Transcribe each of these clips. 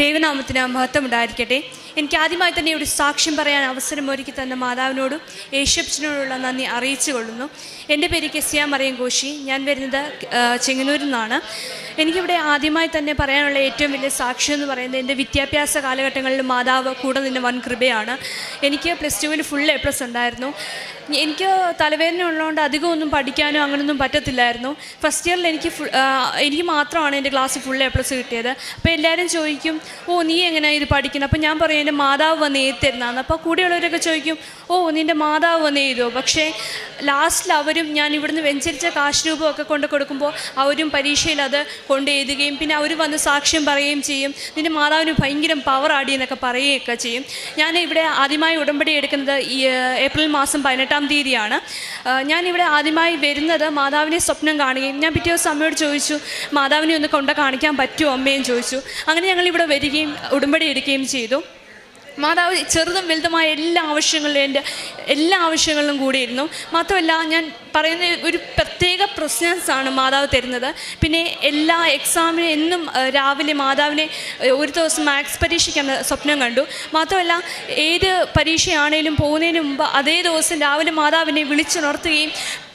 ദൈവനാമത്തിന് മഹത്വം ഉണ്ടായിരിക്കട്ടെ. എനിക്ക് ആദ്യമായി തന്നെ ഒരു സാക്ഷ്യം പറയാൻ അവസരം ഒരുക്കി തന്ന മാതാവിനോടും യേശുപ്പിനോടുള്ള നന്ദി അറിയിച്ചു കൊള്ളുന്നു. എന്റെ പേര് കെസിയ മറിയം കോശി ഞാൻ വരുന്നത് ചെങ്ങന്നൂരിൽ നിന്നാണ്. എനിക്കിവിടെ ആദ്യമായി തന്നെ പറയാനുള്ള ഏറ്റവും വലിയ സാക്ഷ്യം എന്ന് പറയുന്നത് എന്റെ വിദ്യാഭ്യാസ കാലഘട്ടങ്ങളിൽ മാതാവ് കൂടെ നിന്ന് വൻ കൃപയാണ്. എനിക്ക് പ്ലസ് ടുവിൽ ഫുൾ എ പ്ലസ് ഉണ്ടായിരുന്നു. എനിക്ക് തലവേദന ഉള്ളതുകൊണ്ട് അധികം ഒന്നും പഠിക്കാനോ അങ്ങനൊന്നും പറ്റത്തില്ലായിരുന്നു. ഫസ്റ്റ് ഇയറിൽ എനിക്ക് ഫുൾ എനിക്ക് മാത്രമാണ് എന്റെ ക്ലാസ് ഫുൾ എ പ്ലസ് കിട്ടിയത്. അപ്പോൾ എല്ലാവരും ചോദിക്കും ഓ നീ എങ്ങനെയാണ് ഇത് പഠിക്കുന്നത്? അപ്പോൾ ഞാൻ പറയും എന്റെ മാതാവ് വന്ന് എഴുത്തരുന്നാന്ന് അപ്പോൾ കൂടെയുള്ളവരൊക്കെ ചോദിക്കും ഓ നിന്റെ മാതാവ് വന്ന് എഴുതുമോ പക്ഷേ ലാസ്റ്റിൽ അവരും ഞാൻ ഇവിടുന്ന് വെഞ്ചരിച്ച കാശ് രൂപമൊക്കെ കൊണ്ട് കൊടുക്കുമ്പോൾ അവരും പരീക്ഷയിൽ അത് കൊണ്ട് എഴുതുകയും പിന്നെ അവർ വന്ന് സാക്ഷ്യം പറയുകയും ചെയ്യും. നിന്റെ മാതാവിന് ഭയങ്കര പവർ ആടി എന്നൊക്കെ പറയുകയൊക്കെ ചെയ്യും. ഞാൻ ഇവിടെ ആദ്യമായി ഉടമ്പടി എടുക്കുന്നത് ഈ ഏപ്രിൽ മാസം പതിനെട്ടാം തീയതിയാണ്. ഞാനിവിടെ ആദ്യമായി വരുന്നത് മാതാവിനെ സ്വപ്നം കാണുകയും ഞാൻ പിറ്റേ ദിവസം അമ്മയോട് ചോദിച്ചു മാതാവിനെ ഒന്ന് കൊണ്ട് കാണിക്കാൻ പറ്റുമോ? അമ്മയും ചോദിച്ചു. അങ്ങനെ ഞങ്ങൾ ഇവിടെ വരികയും ഉടമ്പടി എടുക്കുകയും ചെയ്തു. മാതാവ് ചെറുതും വലുതുമായ എല്ലാ ആവശ്യങ്ങളിലും എന്റെ എല്ലാ ആവശ്യങ്ങളിലും കൂടിയിരുന്നു. മാത്രമല്ല ഞാൻ പറയുന്ന ഒരു പ്രത്യേക ആണ് മാതാവ് തരുന്നത്. പിന്നെ എല്ലാ എക്സാമിനും എന്നും രാവിലെ മാതാവിനെ ഒരു ദിവസം മാത്സ് പരീക്ഷയ്ക്കാണ് സ്വപ്നം കണ്ടു. മാത്രമല്ല ഏത് പരീക്ഷയാണേലും പോകുന്നതിന് മുമ്പ് അതേ ദിവസം രാവിലെ മാതാവിനെ വിളിച്ചുണർത്തുകയും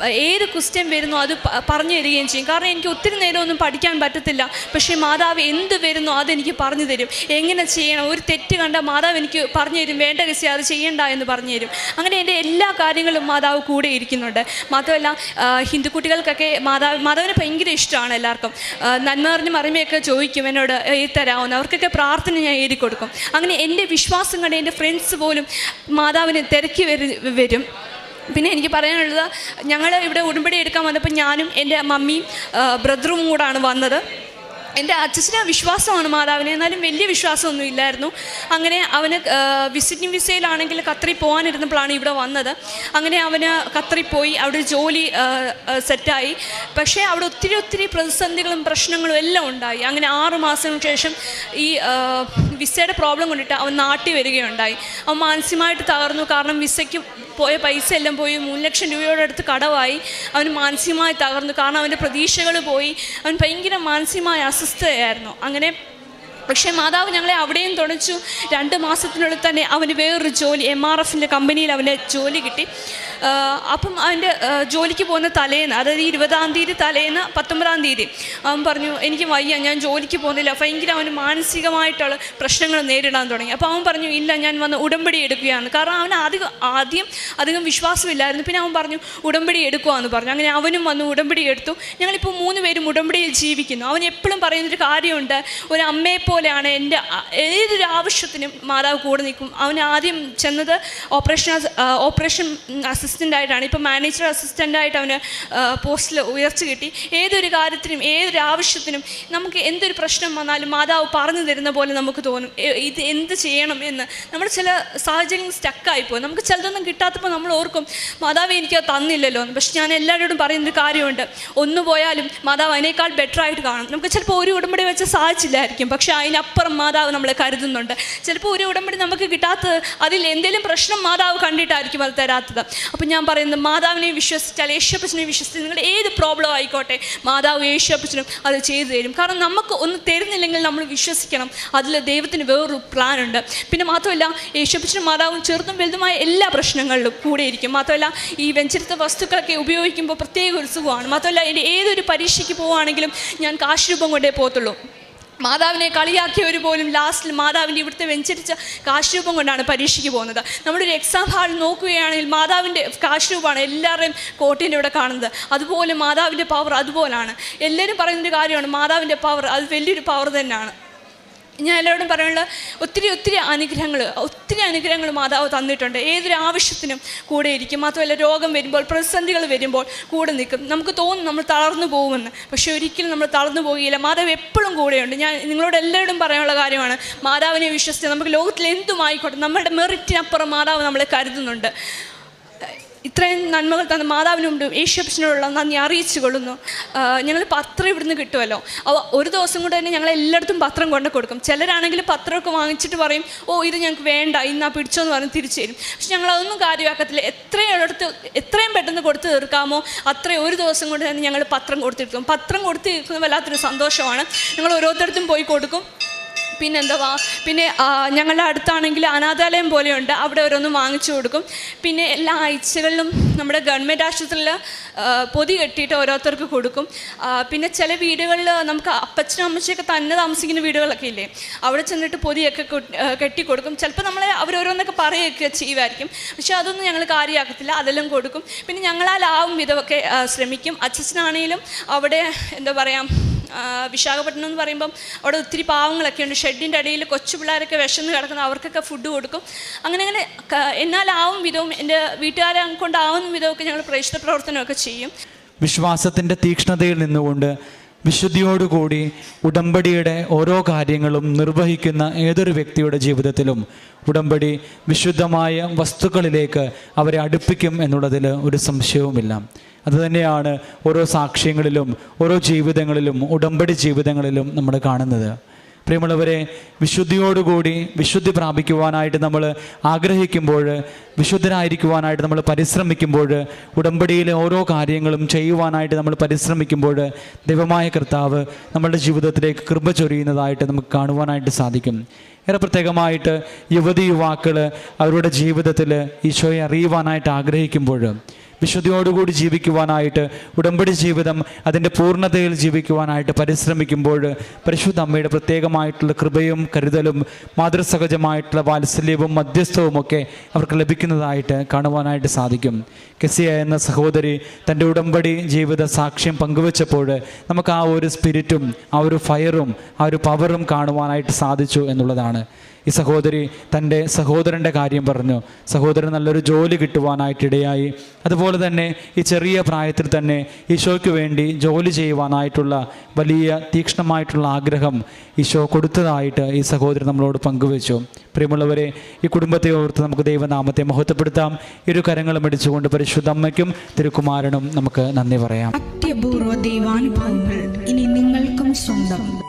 ഏത് ക്വസ്റ്റ്യൻ വരുന്നു അത് പറഞ്ഞു തരികയും ചെയ്യും. കാരണം എനിക്ക് ഒത്തിരി നേരമൊന്നും പഠിക്കാൻ പറ്റത്തില്ല. പക്ഷേ മാതാവ് എന്ത് വരുന്നോ അതെനിക്ക് പറഞ്ഞു തരും. എങ്ങനെ ചെയ്യണം? ഒരു തെറ്റ് കണ്ട മാതാവ് എനിക്ക് പറഞ്ഞു തരും. വേണ്ട രസി അത് ചെയ്യണ്ട എന്ന് പറഞ്ഞു തരും. അങ്ങനെ എന്റെ എല്ലാ കാര്യങ്ങളും മാതാവ് കൂടെ ഇരിക്കുന്നുണ്ട്. മാത്രമല്ല ഹിന്ദു കുട്ടികൾക്കൊക്കെ മാതാവ് മാതാവിനെ ഭയങ്കര ഇഷ്ടമാണ് എല്ലാവർക്കും. നന്മ അറിഞ്ഞ് മറിമയൊക്കെ ചോദിക്കും എന്നോട് എഴുതി തരാമെന്ന് അവർക്കൊക്കെ പ്രാർത്ഥന ഞാൻ എഴുതി കൊടുക്കും. അങ്ങനെ എന്റെ വിശ്വാസം കണ്ട് എന്റെ ഫ്രണ്ട്സ് പോലും മാതാവിനെ തിരക്കി വരു വരും. പിന്നെ എനിക്ക് പറയാനുള്ളത് ഞങ്ങൾ ഇവിടെ ഉടുമ്പടി എടുക്കാൻ വന്നപ്പോൾ ഞാനും എന്റെ മമ്മിയും ബ്രദറും കൂടാണ് വന്നത്. എന്റെ അച്ഛന് വിശ്വാസമാണ് മാതാവിനെ. എന്നാലും വലിയ വിശ്വാസമൊന്നും ഇല്ലായിരുന്നു. അങ്ങനെ അവന് വിസിറ്റിംഗ് വിസയിലാണെങ്കിൽ ഖത്തറിൽ പോകാനിരുന്നപ്പോഴാണ് ഇവിടെ വന്നത്. അങ്ങനെ അവന് ഖത്തറിൽ പോയി. അവിടെ ജോലി സെറ്റായി. പക്ഷേ അവിടെ ഒത്തിരി ഒത്തിരി പ്രതിസന്ധികളും പ്രശ്നങ്ങളും എല്ലാം ഉണ്ടായി. അങ്ങനെ ആറ് മാസത്തിന് ശേഷം ഈ വിസയുടെ പ്രോബ്ലം കൊണ്ടിട്ട് അവൻ നാട്ടിൽ വരികയുണ്ടായി. അവൻ മാനസികമായിട്ട് തകർന്നു. കാരണം വിസയ്ക്ക് പോയ പൈസ എല്ലാം പോയി. മൂന്ന് ലക്ഷം രൂപയുടെ അടുത്ത് കടവായി. അവൻ മാനസികമായി തകർന്നു. കാരണം അവന്റെ പ്രതീക്ഷകൾ പോയി. അവൻ ഭയങ്കര മാനസികമായ അസ്വസ്ഥതയായിരുന്നു അങ്ങനെ പക്ഷേ മാതാവ് ഞങ്ങളെ അവിടെയും തുണച്ചു. രണ്ട് മാസത്തിനുള്ളിൽ തന്നെ അവന് വേറൊരു ജോലി എം ആർ എഫിന്റെ കമ്പനിയിൽ അവന് ജോലി കിട്ടി. അപ്പം അവന്റെ ആ, ജോലിക്ക് പോകുന്ന തലേന്ന് അതായത് ഇരുപതാം തീയതി തലേന്ന് പത്തൊമ്പതാം തീയതി അവൻ പറഞ്ഞു എനിക്ക് വയ്യ ഞാൻ ജോലിക്ക് പോകുന്നില്ല. ഭയങ്കര അവന് മാനസികമായിട്ടുള്ള പ്രശ്നങ്ങൾ നേരിടാൻ തുടങ്ങി. അപ്പോൾ അവൻ പറഞ്ഞു ഇല്ല ഞാൻ വന്ന് ഉടമ്പടി എടുക്കുകയാണ്. കാരണം അവൻ അധികം ആദ്യം അധികം വിശ്വാസമില്ലായിരുന്നു. പിന്നെ അവൻ പറഞ്ഞു ഉടമ്പടി എടുക്കുവാന്ന് പറഞ്ഞു. അങ്ങനെ അവനും വന്ന് ഉടമ്പടി എടുത്തു. ഞങ്ങളിപ്പോൾ മൂന്ന് പേരും ഉടമ്പടിയിൽ ജീവിക്കുന്നു. അവൻ എപ്പോഴും പറയുന്നൊരു കാര്യമുണ്ട് ഒരു അമ്മയെ പോലെയാണ് എന്റെ ഏതൊരു ആവശ്യത്തിനും മാതാവ് കൂടെ നിൽക്കും. അവൻ ആദ്യം ചെന്നത് ഓപ്പറേഷൻ ഓപ്പറേഷൻ ആയിട്ടാണ്. ഇപ്പോൾ മാനേജർ അസിസ്റ്റന്റായിട്ട് അവന് പോസ്റ്റിൽ ഉയർച്ച കിട്ടി. ഏതൊരു കാര്യത്തിനും ഏതൊരു ആവശ്യത്തിനും നമുക്ക് എന്തൊരു പ്രശ്നം വന്നാലും മാതാവ് പറഞ്ഞു തരുന്ന പോലെ നമുക്ക് തോന്നും. ഇത് എന്ത് ചെയ്യണം എന്ന്. നമ്മൾ ചില സാഹചര്യങ്ങൾ സ്റ്റക്കായി പോകും നമുക്ക് ചിലതൊന്നും കിട്ടാത്തപ്പോൾ നമ്മൾ ഓർക്കും മാതാവ് എനിക്ക് തന്നില്ലല്ലോ പക്ഷെ ഞാൻ എല്ലാവരോടും പറയുന്നൊരു കാര്യമുണ്ട്. ഒന്ന് പോയാലും മാതാവ് അതിനേക്കാൾ ബെറ്റർ ആയിട്ട് കാണും. നമുക്ക് ചിലപ്പോൾ ഒരു ഉടമ്പടി വെച്ച് സാധിച്ചില്ലായിരിക്കും. പക്ഷേ അതിനപ്പുറം മാതാവ് നമ്മളെ കരുതുന്നുണ്ട്. ചിലപ്പോൾ ഒരു ഉടമ്പടി നമുക്ക് കിട്ടാത്തത് അതിൽ എന്തെങ്കിലും പ്രശ്നം മാതാവ് കണ്ടിട്ടായിരിക്കും അത് തരാത്തത്. അപ്പം ഞാൻ പറയുന്നത് മാതാവിനെ വിശ്വസിച്ചാൽ യേശപ്പച്ചനെ വിശ്വസിച്ച് നിങ്ങൾ ഏത് പ്രോബ്ലം ആയിക്കോട്ടെ മാതാവ് യേശപ്പച്ചനും അത് ചെയ്തു തരും. കാരണം നമുക്ക് ഒന്ന് തരുന്നില്ലെങ്കിൽ നമ്മൾ വിശ്വസിക്കണം. അതിൽ ദൈവത്തിന് വേറൊരു പ്ലാൻ ഉണ്ട്. പിന്നെ മാത്രമല്ല യേശപ്പച്ചനും മാതാവും ചെറുതും വലുതുമായ എല്ലാ പ്രശ്നങ്ങളിലും കൂടെ ഇരിക്കും. മാത്രമല്ല ഈ വെഞ്ചരിത്ത വസ്തുക്കളൊക്കെ ഉപയോഗിക്കുമ്പോൾ പ്രത്യേക ഒരു സുഖമാണ്. മാത്രമല്ല എന്റെ ഏതൊരു പരീക്ഷയ്ക്ക് പോവുകയാണെങ്കിലും ഞാൻ കാശ് രൂപം കൊണ്ടേ പോകത്തുള്ളൂ. മാതാവിനെ കളിയാക്കിയവർ പോലും ലാസ്റ്റിൽ മാതാവിന്റെ ഇവിടുത്തെ വെഞ്ചരിച്ച കാശ്രൂപം കൊണ്ടാണ് പരീക്ഷയ്ക്ക് പോകുന്നത്. നമ്മളൊരു എക്സാം ഹാളിൽ നോക്കുകയാണെങ്കിൽ മാതാവിന്റെ കാശ്രൂപമാണ് എല്ലാവരുടെയും കോട്ടേന്റെ ഇവിടെ കാണുന്നത്. അതുപോലെ മാതാവിന്റെ പവർ അതുപോലാണ്. എല്ലാവരും പറയുന്നൊരു കാര്യമാണ് മാതാവിന്റെ പവർ അത് വലിയൊരു പവർ തന്നെയാണ്. ഞാൻ എല്ലാവരോടും പറയാനുള്ള ഒത്തിരി ഒത്തിരി അനുഗ്രഹങ്ങൾ ഒത്തിരി അനുഗ്രഹങ്ങൾ മാതാവ് തന്നിട്ടുണ്ട്. ഏതൊരു ആവശ്യത്തിനും കൂടെ ഇരിക്കും. മാത്രമല്ല രോഗം വരുമ്പോൾ പ്രതിസന്ധികൾ വരുമ്പോൾ കൂടെ നിൽക്കും. നമുക്ക് തോന്നും നമ്മൾ തളർന്നു പോകുമെന്ന്. പക്ഷേ ഒരിക്കലും നമ്മൾ തളർന്നു പോകുകയില്ല മാതാവ് എപ്പോഴും കൂടെയുണ്ട്. ഞാൻ നിങ്ങളോട് എല്ലാവരോടും പറയാനുള്ള കാര്യമാണ് മാതാവിനെ വിശ്വസിച്ച് നമുക്ക് ലോകത്തിൽ എന്തുമായിക്കോട്ടെ നമ്മുടെ മെറിറ്റിനപ്പുറം മാതാവ് നമ്മളെ കരുതുന്നുണ്ട്. ഇത്രയും നന്മകൾ തന്ന മാതാവിനുണ്ട്. യേശുപ്പിനോടുള്ള നന്ദി അറിയിച്ചു കൊള്ളുന്നു ഞങ്ങൾ പത്രം ഇവിടുന്ന് കിട്ടുമല്ലോ. അവ ഒരു ദിവസം കൊണ്ട് തന്നെ ഞങ്ങൾ എല്ലായിടത്തും പത്രം കൊണ്ട് കൊടുക്കും. ചിലരാണെങ്കിൽ പത്രമൊക്കെ വാങ്ങിച്ചിട്ട് പറയും ഓ ഇത് ഞങ്ങൾക്ക് വേണ്ട ഇന്നാ പിടിച്ചോ എന്ന് പറഞ്ഞ് തിരിച്ചു തരും. പക്ഷെ ഞങ്ങൾ അതൊന്നും കാര്യമാക്കത്തില്ല. എത്രയും അടുത്ത് എത്രയും പെട്ടെന്ന് കൊടുത്തു തീർക്കാമോ അത്രയും ഒരു ദിവസം കൊണ്ട് തന്നെ ഞങ്ങൾ പത്രം കൊടുത്തിരിക്കും. പത്രം കൊടുത്ത് തീർക്കുന്നത് വല്ലാത്തൊരു സന്തോഷമാണ്. ഞങ്ങൾ ഓരോരുത്തർക്കും പോയി കൊടുക്കും. പിന്നെന്താ പിന്നെ ഞങ്ങളുടെ അടുത്താണെങ്കിൽ അനാഥാലയം പോലെയുണ്ട്. അവിടെ ഓരോന്ന് വാങ്ങിച്ചു കൊടുക്കും. പിന്നെ എല്ലാ ആഴ്ചകളിലും നമ്മുടെ ഗവൺമെന്റ് ആശുപത്രിയിൽ പൊതി കെട്ടിയിട്ട് ഓരോരുത്തർക്ക് കൊടുക്കും. പിന്നെ ചില വീടുകളിൽ നമുക്ക് അപ്പച്ചനും അമ്മച്ചയൊക്കെ തന്നെ താമസിക്കുന്ന വീടുകളൊക്കെ ഇല്ലേ? അവിടെ ചെന്നിട്ട് പൊതിയൊക്കെ കെട്ടി കൊടുക്കും. ചിലപ്പോൾ നമ്മൾ അവരോരോന്നൊക്കെ പറയുകയൊക്കെ ചെയ്യുമായിരിക്കും. പക്ഷെ അതൊന്നും ഞങ്ങൾ കാര്യമാക്കത്തില്ല. അതെല്ലാം കൊടുക്കും. പിന്നെ ഞങ്ങളാലാവും വിധമൊക്കെ ശ്രമിക്കും. അച്ഛനാണെങ്കിലും അവിടെ എന്താ പറയുക വിശാഖപട്ടണം എന്ന് പറയുമ്പം അവിടെ ഒത്തിരി പാവങ്ങളൊക്കെ ഉണ്ട്. ഷെഡിന്റെ അടിയിൽ കൊച്ചു പിള്ളേരൊക്കെ വിശന്ന് കിടക്കുന്ന അവർക്കൊക്കെ ഫുഡ് കൊടുക്കും. അങ്ങനെ അങ്ങനെ എന്നാലാവും വിധവും എന്റെ വീട്ടുകാരെ കൊണ്ടാവുന്ന വിധമൊക്കെ ഞങ്ങൾ പ്രേക്ഷിത പ്രവർത്തനമൊക്കെ ചെയ്യും. വിശ്വാസത്തിന്റെ തീക്ഷ്ണതയിൽ നിന്നുകൊണ്ട് വിശുദ്ധിയോടുകൂടി ഉടമ്പടിയുടെ ഓരോ കാര്യങ്ങളും നിർവഹിക്കുന്ന ഏതൊരു വ്യക്തിയുടെ ജീവിതത്തിലും ഉടമ്പടി വിശുദ്ധമായ വസ്തുക്കളിലേക്ക് അവരെ അടുപ്പിക്കും എന്നുള്ളതിൽ ഒരു സംശയവുമില്ല. അതുതന്നെയാണ് ഓരോ സാക്ഷ്യങ്ങളിലും ഓരോ ജീവിതങ്ങളിലും ഉടമ്പടി ജീവിതങ്ങളിലും നമ്മൾ കാണുന്നത്. പ്രിയമുള്ളവരെ വിശുദ്ധിയോടുകൂടി വിശുദ്ധി പ്രാപിക്കുവാനായിട്ട് നമ്മൾ ആഗ്രഹിക്കുമ്പോൾ വിശുദ്ധരായിരിക്കുവാനായിട്ട് നമ്മൾ പരിശ്രമിക്കുമ്പോൾ ഉടമ്പടിയിലെ ഓരോ കാര്യങ്ങളും ചെയ്യുവാനായിട്ട് നമ്മൾ പരിശ്രമിക്കുമ്പോൾ ദൈവമായ കർത്താവ് നമ്മളുടെ ജീവിതത്തിലേക്ക് കൃപ ചൊരിയുന്നതായിട്ട് നമുക്ക് കാണുവാനായിട്ട് സാധിക്കും. ഏറെ പ്രത്യേകമായിട്ട് യുവതി യുവാക്കൾ അവരുടെ ജീവിതത്തിൽ ഈശോയെ അറിയുവാനായിട്ട് ആഗ്രഹിക്കുമ്പോൾ വിശുദ്ധിയോടുകൂടി ജീവിക്കുവാനായിട്ട് ഉടമ്പടി ജീവിതം അതിന്റെ പൂർണതയിൽ ജീവിക്കുവാനായിട്ട് പരിശ്രമിക്കുമ്പോൾ പരിശുദ്ധ അമ്മയുടെ പ്രത്യേകമായിട്ടുള്ള കൃപയും കരുതലും മാതൃസഹജമായിട്ടുള്ള വാത്സല്യവും മധ്യസ്ഥവും ഒക്കെ അവർക്ക് ലഭിക്കുന്നതായിട്ട് കാണുവാനായിട്ട് സാധിക്കും. കെസിയ എന്ന സഹോദരി തന്റെ ഉടമ്പടി ജീവിത സാക്ഷ്യം പങ്കുവച്ചപ്പോൾ നമുക്ക് ആ ഒരു സ്പിരിറ്റും ആ ഒരു ഫയറും ആ ഒരു പവറും കാണുവാനായിട്ട് സാധിച്ചു എന്നുള്ളതാണ്. ഈ സഹോദരി തന്റെ സഹോദരന്റെ കാര്യം പറഞ്ഞു. സഹോദരൻ നല്ലൊരു ജോലി കിട്ടുവാനായിട്ടിടയായി അതുപോലെ തന്നെ ഈ ചെറിയ പ്രായത്തിൽ തന്നെ ഈശോയ്ക്ക് വേണ്ടി ജോലി ചെയ്യുവാനായിട്ടുള്ള വലിയ തീക്ഷ്ണമായിട്ടുള്ള ആഗ്രഹം ഈശോ കൊടുത്തതായിട്ട് ഈ സഹോദരൻ നമ്മളോട് പങ്കുവച്ചു. പ്രിയമുള്ളവരെ ഈ കുടുംബത്തെ ഓർത്ത് നമുക്ക് ദൈവനാമത്തെ മഹത്വപ്പെടുത്താം. ഇരു കരങ്ങളും അടിച്ചുകൊണ്ട് പരിശുദ്ധ അമ്മയ്ക്കും തിരുക്കുമാരനും നമുക്ക് നന്ദി പറയാം. അത്യപൂർവ ദൈവാനുഭവങ്ങൾ ഇനി നിങ്ങൾക്കും സ്വന്തം.